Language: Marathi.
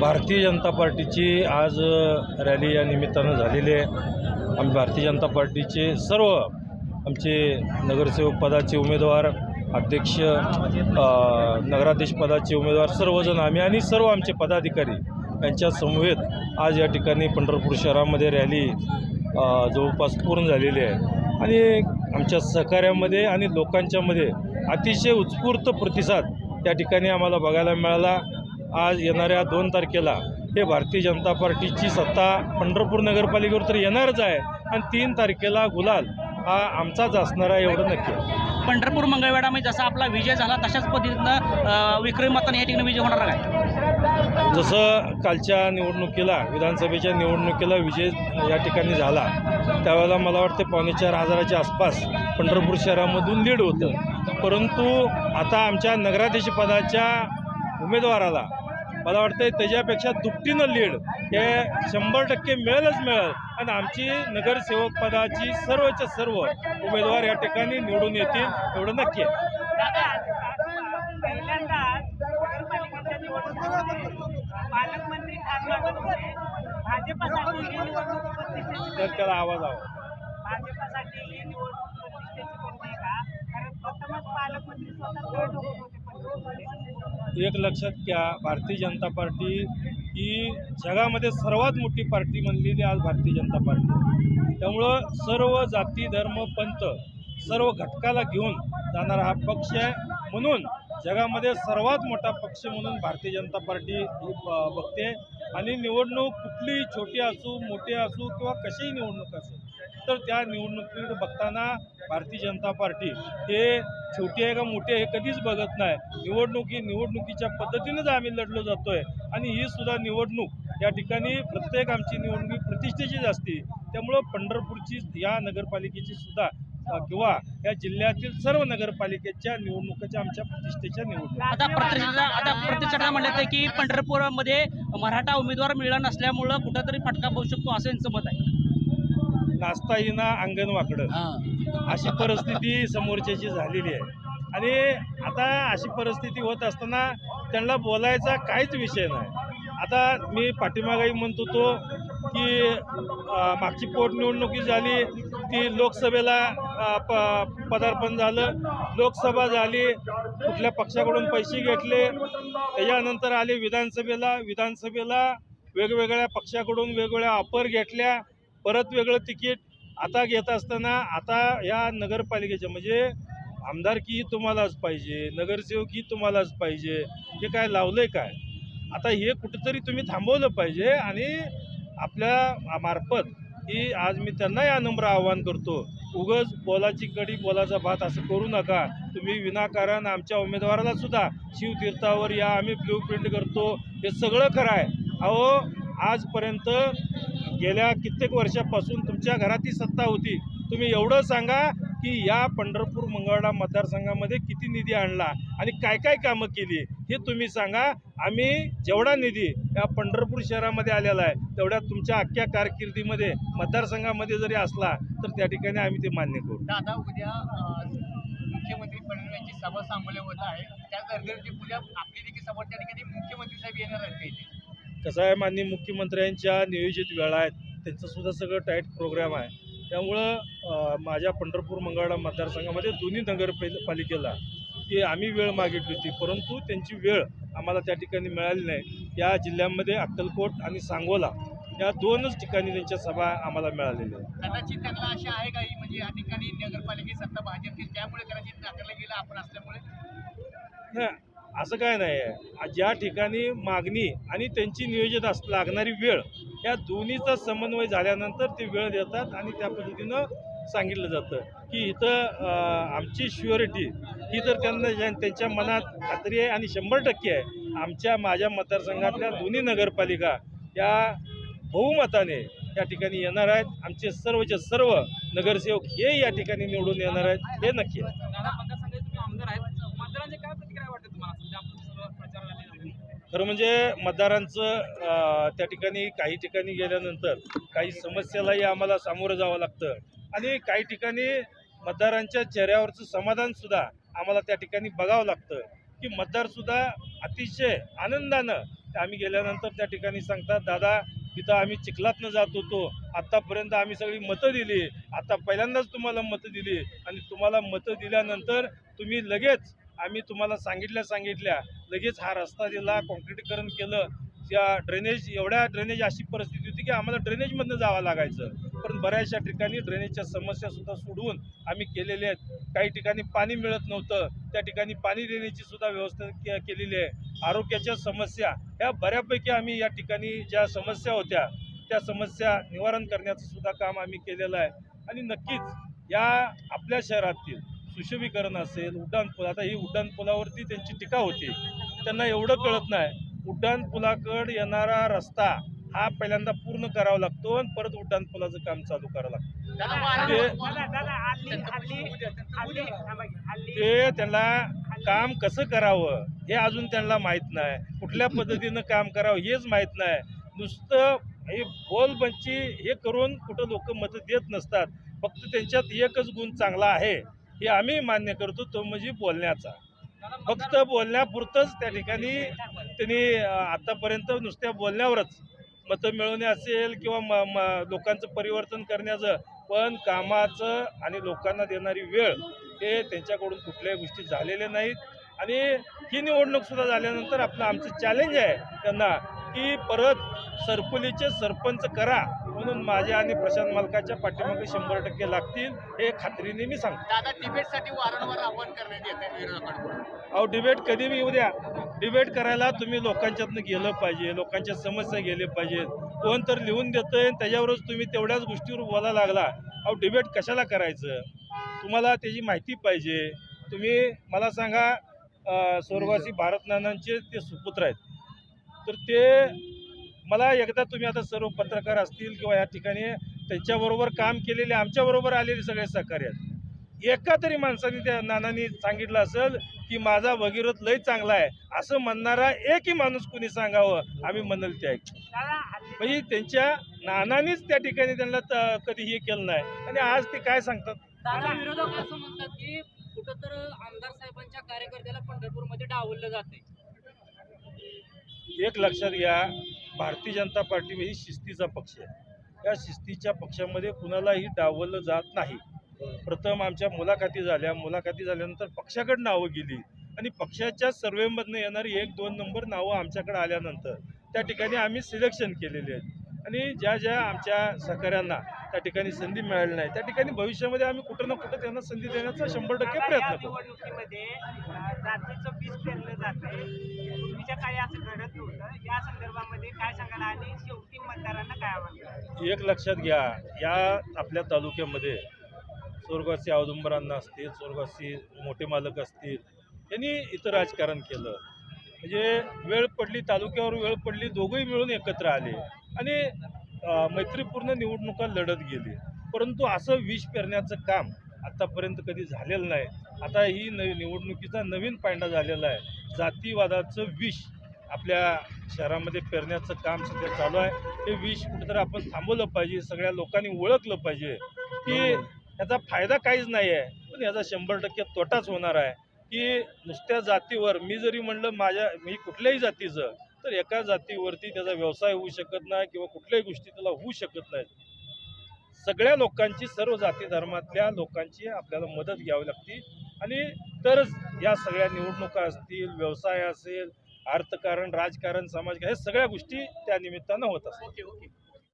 भारतीय जनता पार्टीची आज रॅली या निमित्तानं झालेली आहे. आम्ही भारतीय जनता पार्टीचे सर्व आमचे नगरसेवक पदाचे उमेदवार अध्यक्ष अ, नगराध्यक्ष पदाचे उमेदवार सर्वजण आम्ही आणि सर्व आमचे पदाधिकारी यांच्या समवेत आज या ठिकाणी पंढरपूर शहरामध्ये रॅली जवळपास पूर्ण झालेली आहे. आणि आमच्या सहकार्यामध्ये आणि लोकांच्यामध्ये अतिशय उत्स्फूर्त प्रतिसाद त्या ठिकाणी आम्हाला बघायला मिळाला. आज येणाऱ्या दोन तारखेला हे भारतीय जनता पार्टीची सत्ता पंढरपूर नगरपालिकेवर तर येणारच आहे. आणि तीन तारखेला गुलाल हा आमचाच असणार आहे एवढं नक्की. आहे. पंढरपूर मंगळवेढामध्ये जसा आपला विजय झाला तशाच पद्धतीनं विक्रमी मताने या ठिकाणी विजय होणार काय जसं कालच्या निवडणुकीला विधानसभेच्या निवडणुकीला विजय या ठिकाणी झाला त्यावेळेला मला वाटते पावणे चार हजाराच्या आसपास पंढरपूर शहरामधून लीड होतं. परंतु आता आमच्या नगराध्यक्ष पदाच्या उमेदवाराला मला वाटतं त्याच्यापेक्षा दुपटीनं लीड हे शंभर टक्के मिळेलच मिळेल. आणि आमची नगरसेवक पदाची सर्वच्या सर्व उमेदवार या ठिकाणी निवडून येतील एवढं नक्की आहे. तर त्याला आवाज भाजपसाठी ही निवडणूक प्रतिष्ठेची बनते का? कारण प्रथमच पालकमंत्री स्वतः. एक लक्षात घ्या भारतीय जनता पार्टी ही जगामध्ये सर्वात मोठी पार्टी म्हणलेली आज भारतीय जनता पार्टी त्यामुळं सर्व जाती धर्म पंथ सर्व घटकाला घेऊन जाणारा हा पक्ष आहे. म्हणून जगामध्ये सर्वात मोठा पक्ष म्हणून भारतीय जनता पार्टी ही ब- बघते. आणि निवडणूक कुठलीही छोटी असू मोठी असू किंवा कशीही निवडणूक असू तर त्या निवडणुकीकडे बघताना भारतीय जनता पार्टी हे छोटी आहे का मोठी आहे हे कधीच बघत नाही. निवडणुकी निवडणुकीच्या पद्धतीनेच आम्ही लढलो जातोय. आणि ही सुद्धा निवडणूक या ठिकाणी प्रत्येक आमची निवडणूक प्रतिष्ठेचीच असते. त्यामुळं पंढरपूरची या नगरपालिकेची सुद्धा किंवा या जिल्ह्यातील सर्व नगरपालिकेच्या निवडणुकीच्या आमच्या प्रतिष्ठेच्या निवडणूक. आता प्रतिष्ठा आता प्रतिष्ठा म्हणलं की पंढरपूरमध्ये मराठा उमेदवार मिळणार नसल्यामुळं कुठंतरी फटका बसू शकतो असं यांचं मत आहे. नाचता येईना अंगण वाकडं अशी परिस्थिती समोरच्याची झालेली आहे. आणि आता अशी परिस्थिती होत असताना त्यांना बोलायचा काहीच विषय नाही. आता मी पाठीमागाही म्हणत होतो की मागची पोटनिवडणुकी झाली ती लोकसभेला प पदार्पण झालं. लोकसभा झाली कुठल्या पक्षाकडून पैसे घेतले त्याच्यानंतर आले विधानसभेला. विधानसभेला वेगवेगळ्या पक्षाकडून वेगवेगळ्या ऑफर घेतल्या. परत वेगळं तिकीट आता घेत असताना आता या नगरपालिकेच्या म्हणजे आमदारकी तुम्हालाच पाहिजे नगरसेवकी तुम्हालाच पाहिजे हे काय लावलंय काय? आता हे कुठंतरी तुम्ही थांबवलं पाहिजे आणि आपल्या मार्फत की आज मी त्यांना या नंबर आवाहन करतो उगच बोलाची कडी बोलाचा भात असं करू नका. तुम्ही विनाकारण आमच्या उमेदवाराला सुद्धा शिवतीर्थावर या आम्ही ब्ल्यू प्रिंट करतो हे सगळं खरं आहे. अहो आजपर्यंत गेल्या कित्येक वर्षापासून तुमच्या घरात ही सत्ता होती. तुम्ही एवढं सांगा की या पंढरपूर मंगळवेढा मतदारसंघामध्ये किती निधी आणला आणि काय काय कामं केली हे तुम्ही सांगा. आम्ही जेवढा निधी या पंढरपूर शहरामध्ये आलेला आहे तेवढ्या तुमच्या अख्ख्या कारकिर्दीमध्ये मतदारसंघामध्ये जरी असला तर त्या ठिकाणी आम्ही ते मान्य करू. दादा उद्या मुख्यमंत्री फडणवीस यांची सभा सांगोल्या होत आहे. त्या गर्दीवरती उद्या आपली देखील सभा त्या ठिकाणी मुख्यमंत्री साहेब येणार आहेत कसं आहे माननीय मुख्यमंत्र्यांच्या नियोजित वेळा आहेत त्यांचं सुद्धा सगळं टाईट प्रोग्राम आहे. त्यामुळं माझ्या पंढरपूर मंगळा मतदारसंघामध्ये दोन्ही नगरपालिकेला ती आम्ही वेळ मागितली होती परंतु त्यांची वेळ आम्हाला त्या ठिकाणी मिळाली नाही. या जिल्ह्यामध्ये अक्कलकोट आणि सांगोला या दोनच ठिकाणी त्यांच्या सभा आम्हाला मिळालेल्या आहेत. कदाचित त्यांना अशी आहे का म्हणजे या ठिकाणी नगरपालिकेची सत्ता भाजपची त्यामुळे कदाचित नात्याला गेलं आपण असल्यामुळे? नाही असं काय नाही. आहे ज्या ठिकाणी मागणी आणि त्यांची नियोजित अस लागणारी वेळ या दोन्हीचा समन्वय झाल्यानंतर ते वेळ देतात आणि त्या पद्धतीनं सांगितलं जातं की इथं आमची शुअरिटी ही तर त्यांना त्यांच्या मनात खात्री आहे आणि शंभर टक्के आहे. आमच्या माझ्या मतदारसंघातल्या दोन्ही नगरपालिका या बहुमताने या ठिकाणी येणार आहेत. आमचे सर्वचे सर्व नगरसेवक हे या ठिकाणी निवडून येणार आहेत. हे नक्की आहे दादा मतदारसंघाचे तुम्ही आमदार आहेत मतदारांची काय प्रतिक्रिया वाटते तुम्हाला सध्या आपण सर्व प्रचार झाले खरं म्हणजे मतदारांचं त्या ठिकाणी काही ठिकाणी गेल्यानंतर काही समस्यालाही आम्हाला सामोरं जावं लागतं. आणि काही ठिकाणी मतदारांच्या चेहऱ्यावरचं समाधानसुद्धा आम्हाला त्या ठिकाणी बघावं लागतं. की मतदारसुद्धा अतिशय आनंदानं आम्ही गेल्यानंतर त्या ठिकाणी सांगतात दादा तिथं आम्ही चिखलातनं जात होतो. आत्तापर्यंत आम्ही सगळी मतं दिली. आत्ता पहिल्यांदाच तुम्हाला मतं दिली. आणि तुम्हाला मतं दिल्यानंतर तुम्ही लगेच आम्ही तुम्हाला सांगितल्या सांगितल्या लगेच हा रस्ता दिला कॉन्क्रिटीकरण केलं. त्या ड्रेनेज एवढ्या ड्रेनेज अशी परिस्थिती होती की आम्हाला ड्रेनेजमधनं जावं लागायचं. पण बऱ्याचशा ठिकाणी ड्रेनेजच्या समस्यासुद्धा सोडवून आम्ही केलेले आहेत. काही ठिकाणी पाणी मिळत नव्हतं. त्या ठिकाणी पाणी देण्याची सुद्धा व्यवस्था के केलेली आहे. आरोग्याच्या समस्या ह्या बऱ्यापैकी आम्ही या ठिकाणी ज्या समस्या होत्या त्या समस्या निवारण करण्याचं सुद्धा काम आम्ही केलेलं आहे. आणि नक्कीच या आपल्या शहरातील सुशोभीकरण असेल उड्डाणपूल आता ही उड्डाणपुलावरती त्यांची टीका होती. त्यांना एवढं कळत नाही उड्डाणपुलाकडे येणारा रस्ता हा पहिल्यांदा पूर्ण करावा लागतो आणि परत उड्डाणपुलाचं काम चालू करावं लागतं. ते- त्यांना काम कसं करावं हे अजून त्यांना माहीत नाही. कुठल्या पद्धतीनं काम करावं हेच माहीत नाही. नुसतं हे बोलबंची हे करून कुठं लोक मतं देत नसतात. फक्त त्यांच्यात एकच गुण चांगला आहे हे आम्ही मान्य करतो तो म्हणजे बोलण्याचा. फक्त बोलण्यापुरतंच त्या ठिकाणी त्यांनी आतापर्यंत नुसत्या बोलण्यावरच मतं मिळवणे असेल किंवा म म लोकांचं परिवर्तन करण्याचं पण कामाचं आणि लोकांना देणारी वेळ हे त्यांच्याकडून कुठल्याही गोष्टी झालेल्या नाहीत. आणि ही निवडणूकसुद्धा झाल्यानंतर आपलं आमचं चॅलेंज आहे त्यांना की परत सरपुलीचे सरपंच करा. म्हणून माझ्या आणि प्रशांत मालकाच्या पाठीमागे शंभर टक्के लागतील हे खात्रीने मी सांगतो. दादा डिबेटसाठी वारंवार आव्हान करण्यात येत आहे विरोधकांकडून. अहो डिबेट कधी बी येऊ द्या. डिबेट करायला तुम्ही लोकांच्यातनं गेलं पाहिजे लोकांच्या समस्या गेले पाहिजेत. कोण तर लिहून देतंय आणि त्याच्यावरच तुम्ही तेवढ्याच गोष्टीवर बोलायला लागला. अहो डिबेट कशाला करायचं? तुम्हाला त्याची माहिती पाहिजे. तुम्ही मला सांगा स्वर्गवासी भारत नानांचे ते सुपुत्र आहेत. तर ते मला एकदा तुम्ही आता सर्व पत्रकार असतील किंवा या ठिकाणी त्यांच्याबरोबर काम केलेले आमच्याबरोबर आलेले सगळे सहकारी आहेत. एका तरी माणसाने त्या नानांनी सांगितलं असेल की माझा भगीरथ लय चांगला आहे. असं म्हणणारा एकही माणूस कुणी सांगावं आम्ही म्हणाल ते ऐक म्हणजे त्यांच्या नानानीच त्या ठिकाणी त्यांना त- कधी हे केलं नाही. आणि आज ते काय सांगतात? विरोधक असं म्हणतात की कुठं तर आमदार साहेबांच्या कार्यकर्त्याला पंढरपूरमध्ये डावललं जाते एक लक्षात घ्या भारतीय जनता पार्टी ही शिस्तीचा पक्ष आहे. या शिस्तीच्या पक्षामध्ये कुणालाही डावलं जात नाही. प्रथम आमच्या मुलाखती झाल्या. मुलाखती झाल्यानंतर पक्षाकडे नावं गेली. आणि पक्षाच्या सर्वेमधनं येणारी एक दोन नंबर नावं आमच्याकडे आल्यानंतर त्या ठिकाणी आम्ही सिलेक्शन केलेले आहेत. आणि ज्या ज्या आमच्या सहकाऱ्यांना त्या ठिकाणी संधी मिळाली नाही. त्या ठिकाणी भविष्यामध्ये आम्ही कुठं ना कुठं त्यांना संधी देण्याचा शंभर टक्के प्रयत्न करू. निवडणुकीमध्ये जातीचं बीज पेरलं पूर्वीच्या काळी असं घडत नव्हतं. या संदर्भामध्ये काय सांगाल आणि शेवटी मतदारांना काय आव्हान? एक लक्षात घ्या या आपल्या तालुक्यामध्ये स्वर्गवासी औदुंबरांना असतील स्वर्गवासी मोठे मालक असतील यांनी इथं राजकारण केलं. म्हणजे वेळ पडली तालुक्यावर वेळ पडली दोघंही मिळून एकत्र आले. आणि मैत्रीपूर्ण निवडणुका लढत गेली. परंतु असं विष पेरण्याचं काम आत्तापर्यंत कधी झालेलं नाही. आता ही न निवडणुकीचा नवीन पायंडा झालेला आहे. जातीवादाचं विष आपल्या शहरामध्ये पेरण्याचं काम सध्या चालू आहे. हे विष कुठेतरी आपण थांबवलं पाहिजे सगळ्या लोकांनी ओळखलं पाहिजे की याचा फायदा काहीच नाही आहे. पण याचा शंभर टक्के तोटाच होणार आहे की नुसत्या जातीवर मी जरी म्हणलं माझ्या मी कुठल्याही जातीचं तर एका जातीवरती त्याचा व्यवसाय होऊ शकत नाही किंवा कुठल्याही गोष्टी त्याला होऊ शकत नाहीत. सगळ्या लोकांची सर्व जाती धर्मातल्या लोकांची आपल्याला मदत घ्यावी लागते. आणि तरच या सगळ्या निवडणुका असतील व्यवसाय असेल अर्थकारण राजकारण समाजकारण हे सगळ्या गोष्टी त्या निमित्तानं होत असतात. Okay okay.